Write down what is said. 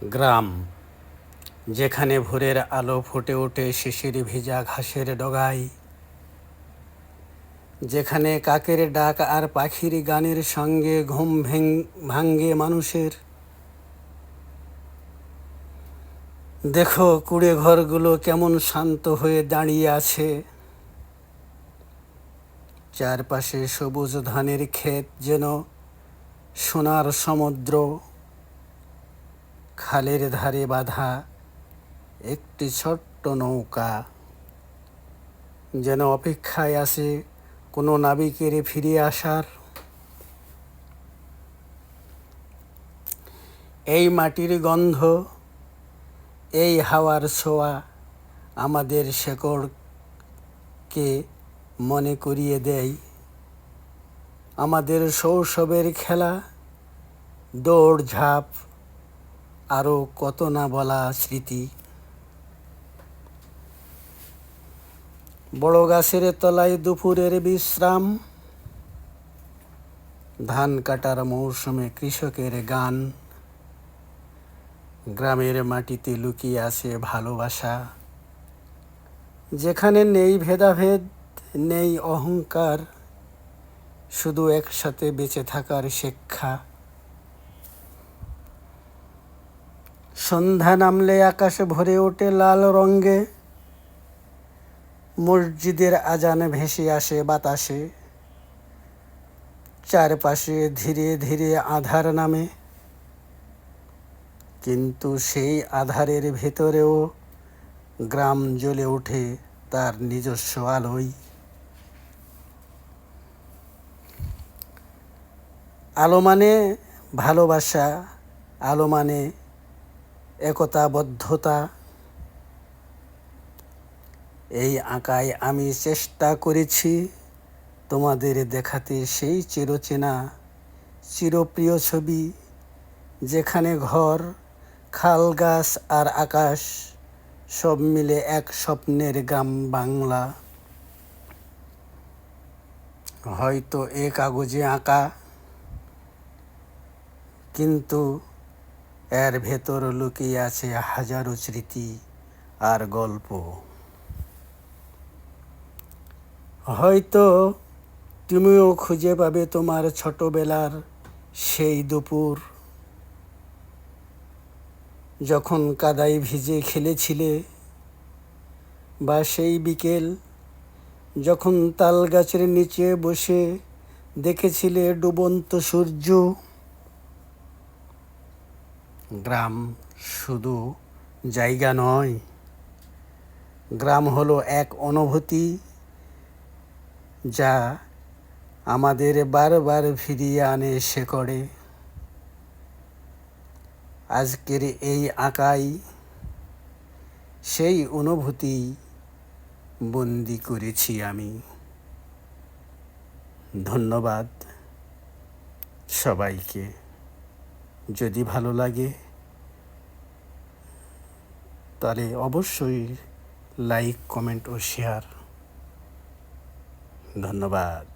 গ্রাম, যেখানে ভোরের আলো ফুটে ওঠে শিশির ভিজা ঘাসের ডগায়, যেখানে কাকের ডাক আর পাখির গানের সঙ্গে ঘুম ভাঙ্গে মানুষের। দেখো কুড়ে ঘরগুলো কেমন শান্ত হয়ে দাঁড়িয়ে আছে। চারপাশে সবুজ ধানের ক্ষেত যেন সোনার সমুদ্র। খালের ধারে বাঁধা একটি ছোট্ট নৌকা। যেন অপেক্ষায় আছে কোনো নাবিকের ফিরে আসার। এই মাটির গন্ধ, এই হাওয়ার ছোঁয়া আমাদের শেকড়কে মনে করিয়ে দেয়। আমাদের শৈশবের খেলা দৌড় ঝাঁপ আরও কত না বলা স্মৃতি। বড় গাছের তলায় দুপুরের বিশ্রাম। ধান কাটার মৌসুমে কৃষকের গান। গ্রামের মাটিতে লুকিয়ে আছে ভালোবাসা। যেখানে নেই ভেদাভেদ, নেই অহংকার, শুধু একসাথে বেঁচে থাকার শিক্ষা। সন্ধ্যা নামলে আকাশে ভরে ওঠে লাল রঙে। মসজিদের আজান ভেসে আসে বাতাসে। চারপাশে ধীরে ধীরে আধার নামে। কিন্তু সেই আধারের ভেতরেও গ্রাম জ্বলে ওঠে তার নিজস্ব আলোয়। আলো মানে ভালোবাসা, আলো মানে একতাবদ্ধতা। এই আঁকায় আমি চেষ্টা করেছি তোমাদের দেখাতে সেই চিরচেনা, চিরপ্রিয় ছবি, যেখানে ঘর, খাল গাছ আর আকাশ সব মিলে এক স্বপ্নের গ্রাম বাংলা। হয়তো এ কাগজে আঁকা, কিন্তু এর ভেতর লুকিয়ে আছে হাজারো স্মৃতি আর গল্প। হয়তো তুমিও খুঁজে পাবে তোমার ছোটবেলার সেই দুপুর। যখন কাদায় ভিজে খেলেছিলে বা সেই বিকেল, যখন তাল গাছের নিচে বসে দেখেছিলে ডুবন্ত সূর্য। গ্রাম শুধু জায়গা নয়, গ্রাম হলো এক অনুভূতি যা আমাদের বারবার ফিরিয়ে আনে সে শেকড়ে। আজকের এই আঁকাই সেই অনুভূতি বন্দি করেছি আমি। ধন্যবাদ সবাইকে। যদি ভালো লাগে তাহলে অবশ্যই লাইক কমেন্ট ও শেয়ার ধন্যবাদ।